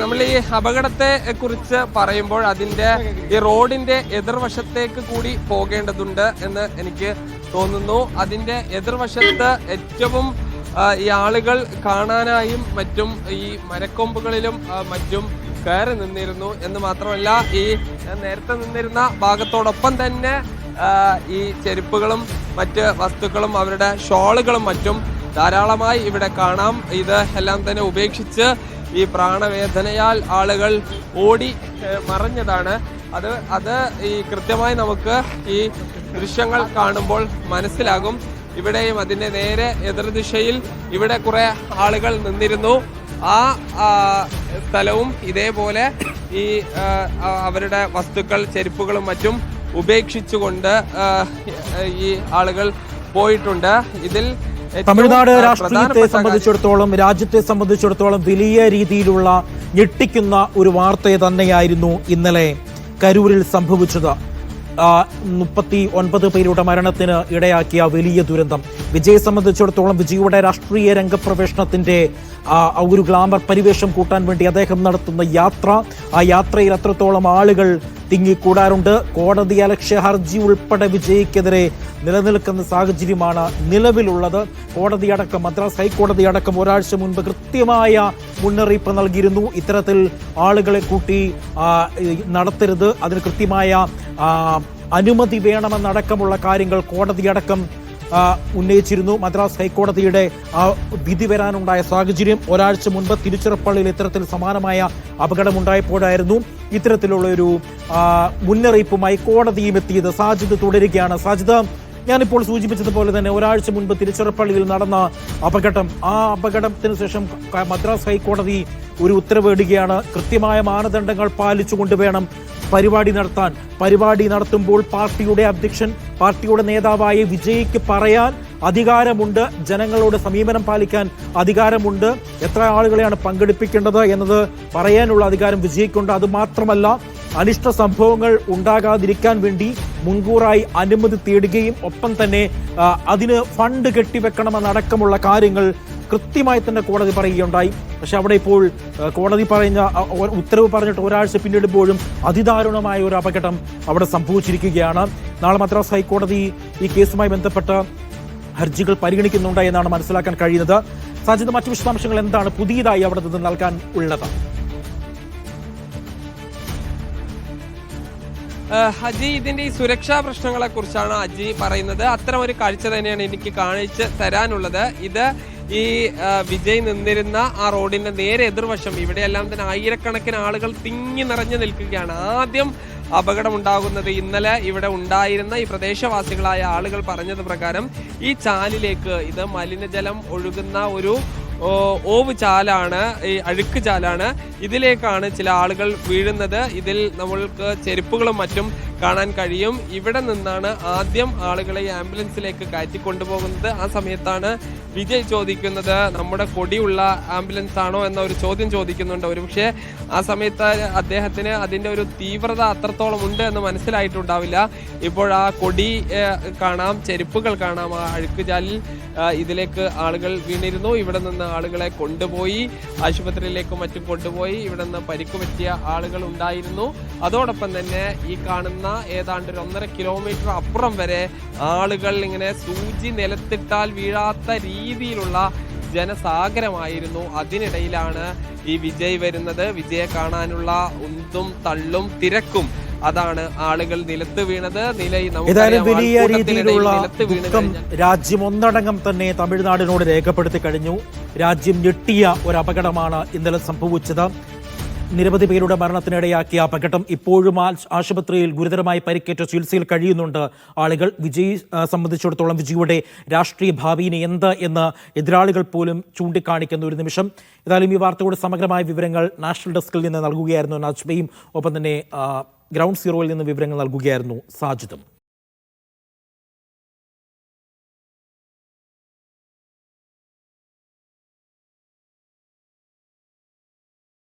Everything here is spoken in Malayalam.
നമ്മൾ ഈ അപകടത്തെ കുറിച്ച് പറയുമ്പോൾ അതിന്റെ ഈ റോഡിന്റെ എതിർവശത്തേക്ക് കൂടി പോകേണ്ടതുണ്ട് എന്ന് എനിക്ക് തോന്നുന്നു. അതിന്റെ എതിർവശത്ത് ഏറ്റവും ഈ ആളുകൾ കാണാനായും മറ്റും ഈ മരക്കൊമ്പുകളിലും മറ്റും കയറി നിന്നിരുന്നു എന്ന് മാത്രമല്ല ഈ നേരത്തെ നിന്നിരുന്ന ഭാഗത്തോടൊപ്പം തന്നെ ഈ ചെരുപ്പുകളും മറ്റ് വസ്തുക്കളും അവരുടെ ഷോളുകളും മറ്റും ധാരാളമായി ഇവിടെ കാണാം. ഇത് എല്ലാം തന്നെ ഉപേക്ഷിച്ച് ഈ പ്രാണവേദനയാൽ ആളുകൾ ഓടി മറഞ്ഞതാണ്. അത് അത് ഈ കൃത്യമായി നമുക്ക് ഈ ദൃശ്യങ്ങൾ കാണുമ്പോൾ മനസ്സിലാകും. ഇവിടെയും അതിന്റെ നേരെ എതിർദിശയിൽ ഇവിടെ കുറെ ആളുകൾ നിന്നിരുന്നു. ആ സ്ഥലവും ഇതേപോലെ ഈ അവരുടെ വസ്തുക്കൾ ചെരുപ്പുകളും മറ്റും ഉപേക്ഷിച്ചുകൊണ്ട് ഈ ആളുകൾ പോയിട്ടുണ്ട്. ഇതിൽ തമിഴ്നാട് രാഷ്ട്രീയത്തെ സംബന്ധിച്ചിടത്തോളം രാജ്യത്തെ സംബന്ധിച്ചിടത്തോളം വലിയ രീതിയിലുള്ള ഞെട്ടിക്കുന്ന ഒരു വാർത്ത തന്നെയായിരുന്നു ഇന്നലെ കരൂരിൽ സംഭവിച്ചത്. മുപ്പത്തി ഒൻപത് പേരുടെ മരണത്തിന് ഇടയാക്കിയ വലിയ ദുരന്തം. വിജയെ സംബന്ധിച്ചിടത്തോളം വിജയുടെ രാഷ്ട്രീയ രംഗപ്രവേശനത്തിന്റെ ഒരു ഗ്ലാമർ പരിവേഷം കൂട്ടാൻ വേണ്ടി അദ്ദേഹം നടത്തുന്ന യാത്ര. ആ യാത്രയിൽ അത്രത്തോളം ആളുകൾ തിങ്ങിക്കൂടാറുണ്ട്. കോടതി അലക്ഷ്യ ഹർജി ഉൾപ്പെടെ വിജയ്ക്കെതിരെ നിലനിൽക്കുന്ന സാഹചര്യമാണ് നിലവിലുള്ളത്. കോടതി അടക്കം മദ്രാസ് ഹൈക്കോടതി അടക്കം ഒരാഴ്ച മുൻപ് കൃത്യമായ മുന്നറിയിപ്പ് നൽകിയിരുന്നു. ഇത്തരത്തിൽ ആളുകളെ കൂട്ടി നടത്തരുത്. അതിന് കൃത്യമായ അനുമതി വേണമെന്നടക്കമുള്ള കാര്യങ്ങൾ കോടതിയടക്കം ഉന്നയിച്ചിരുന്നു. മദ്രാസ് ഹൈക്കോടതിയുടെ വിധി വരാനുണ്ടായ സാഹചര്യം ഒരാഴ്ച മുൻപ് തിരുച്ചിറപ്പള്ളിയിൽ ഇത്തരത്തിൽ സമാനമായ അപകടമുണ്ടായപ്പോഴായിരുന്നു ഇത്തരത്തിലുള്ള ഒരു മുന്നറിയിപ്പുമായി കോടതിയും എത്തിയത്. സാജിദ് തുടരുകയാണ്. സാജിദ് ഞാനിപ്പോൾ സൂചിപ്പിച്ചതുപോലെ തന്നെ ഒരാഴ്ച മുൻപ് തിരുച്ചിറപ്പള്ളിയിൽ നടന്ന അപകടം ആ അപകടത്തിന് ശേഷം മദ്രാസ് ഹൈക്കോടതി ഒരു ഉത്തരവിടുകയാണ്. കൃത്യമായ മാനദണ്ഡങ്ങൾ പാലിച്ചുകൊണ്ട് വേണം പരിപാടി നടത്താൻ. പരിപാടി നടത്തുമ്പോൾ പാർട്ടിയുടെ അധ്യക്ഷൻ പാർട്ടിയുടെ നേതാവായ വിജയ്ക്ക് പറയാൻ അധികാരമുണ്ട്. ജനങ്ങളോട് സമീപനം പാലിക്കാൻ അധികാരമുണ്ട്. എത്ര ആളുകളെയാണ് പങ്കെടുപ്പിക്കേണ്ടത് എന്നത് പറയാനുള്ള അധികാരം വിജയ്ക്കുണ്ട്. അതുമാത്രമല്ല അനിഷ്ട സംഭവങ്ങൾ ഉണ്ടാകാതിരിക്കാൻ വേണ്ടി മുൻകൂറായി അനുമതി തേടുകയും ഒപ്പം തന്നെ അതിന് ഫണ്ട് കെട്ടിവെക്കണമെന്നടക്കമുള്ള കാര്യങ്ങൾ കൃത്യമായി തന്നെ കോടതി പറയുകയുണ്ടായി. പക്ഷെ അവിടെ ഇപ്പോൾ കോടതി പറഞ്ഞ ഉത്തരവ് പറഞ്ഞിട്ട് ഒരാഴ്ച പിന്നിടുമ്പോഴും അതിദാരുണമായ ഒരു അപകടം അവിടെ സംഭവിച്ചിരിക്കുകയാണ്. നാളെ മദ്രാസ് ഹൈക്കോടതി ഈ കേസുമായി ബന്ധപ്പെട്ട ഹർജികൾ പരിഗണിക്കുന്നുണ്ട് എന്നാണ് മനസ്സിലാക്കാൻ കഴിയുന്നത്. സാധ്യത മറ്റു വിശദാംശങ്ങൾ എന്താണ് പുതിയതായി അവിടെ നിന്ന് നൽകാൻ ഉള്ളത്? അജി ഇതിന്റെ ഈ സുരക്ഷാ പ്രശ്നങ്ങളെ കുറിച്ചാണ് അജി പറയുന്നത്. അത്തരം ഒരു കാഴ്ച തന്നെയാണ് എനിക്ക് കാണിച്ച് തരാനുള്ളത്. ഇത് ഈ വിജയ് നിന്നിരുന്ന ആ റോഡിന്റെ നേരെ എതിർവശം ഇവിടെയെല്ലാം തന്നെ ആയിരക്കണക്കിന് ആളുകൾ തിങ്ങി നിറഞ്ഞു നിൽക്കുകയാണ്. ആദ്യം അപകടമുണ്ടാകുന്നത് ഇന്നലെ ഇവിടെ ഉണ്ടായിരുന്ന ഈ പ്രദേശവാസികളായ ആളുകൾ പറഞ്ഞത് പ്രകാരം ഈ ചാലിലേക്ക് ഇത് മലിനജലം ഒഴുകുന്ന ഒരു ഓവ് ചാലാണ് ഈ അഴുക്ക് ചാലാണ് ഇതിലേക്കാണ് ചില ആളുകൾ വീഴുന്നത്. ഇതിൽ നമ്മൾക്ക് ചെരുപ്പുകളും മറ്റും കാണാൻ കഴിയും. ഇവിടെ നിന്നാണ് ആദ്യം ആളുകളെ ആംബുലൻസിലേക്ക് കയറ്റി കൊണ്ടുപോകുന്നത്. ആ സമയത്താണ് വിജയ് ചോദിക്കുന്നത് നമ്മുടെ കൊടിയുള്ള ആംബുലൻസ് ആണോ? എന്ന ഒരു ചോദ്യം ചോദിക്കുന്നുണ്ട്. ഒരുപക്ഷെ ആ സമയത്ത് അദ്ദേഹത്തിന് അതിന്റെ ഒരു തീവ്രത അത്രത്തോളം ഉണ്ട് എന്ന് മനസ്സിലായിട്ടുണ്ടാവില്ല. ഇപ്പോൾ ആ കൊടി കാണാം ചെരുപ്പുകൾ കാണാം. ആ അഴുക്ക് ജാലിൽ ഇതിലേക്ക് ആളുകൾ വീണിരുന്നു. ഇവിടെ നിന്ന് ആളുകളെ കൊണ്ടുപോയി ആശുപത്രിയിലേക്കും മറ്റും കൊണ്ടുപോയി. ഇവിടെ നിന്ന് പരിക്ക് പറ്റിയ ആളുകൾ ഉണ്ടായിരുന്നു. അതോടൊപ്പം തന്നെ ഈ കാണുന്ന ഏതാണ്ട് ഒരു ഒന്നര കിലോമീറ്റർ അപ്പുറം വരെ ആളുകൾ ഇങ്ങനെ സൂചി നിലത്തിട്ടാൽ വീഴാത്ത രീതിയിലുള്ള ജനസാഗരമായിരുന്നു. അതിനിടയിലാണ് ഈ വിജയ് വരുന്നത്. വിജയെ കാണാനുള്ള ഉന്തും തള്ളും തിരക്കും അതാണ് ആളുകൾ നിലത്ത് വീണത്. ഏതായാലും വലിയ രീതിയിലുള്ള ദുഃഖം രാജ്യം ഒന്നടങ്കം തന്നെ തമിഴ്നാടിനോട് രേഖപ്പെടുത്തി കഴിഞ്ഞു. രാജ്യം ഞെട്ടിയ ഒരു അപകടമാണ് ഇന്നലെ സംഭവിച്ചത്. നിരവധി പേരുടെ മരണത്തിനിടയാക്കിയ അപകടം ഇപ്പോഴും ആശുപത്രിയിൽ ഗുരുതരമായി പരിക്കേറ്റ ചികിത്സയിൽ കഴിയുന്നുണ്ട്. ആളുകൾ വിജയ് സംബന്ധിച്ചിടത്തോളം വിജയുടെ രാഷ്ട്രീയ ഭാവിയിനെ എന്ത് എന്ന് എതിരാളികൾ പോലും ചൂണ്ടിക്കാണിക്കുന്ന ഒരു നിമിഷം. ഏതായാലും ഈ വാർത്തയുടെ സമഗ്രമായ വിവരങ്ങൾ നാഷണൽ ഡെസ്കിൽ നിന്ന് നൽകുകയായിരുന്നു. നജ്മയും ഒപ്പം തന്നെ ഗ്രൗണ്ട് സീറോയിൽ നിന്ന് വിവരങ്ങൾ നൽകുകയായിരുന്നു സാജിദും.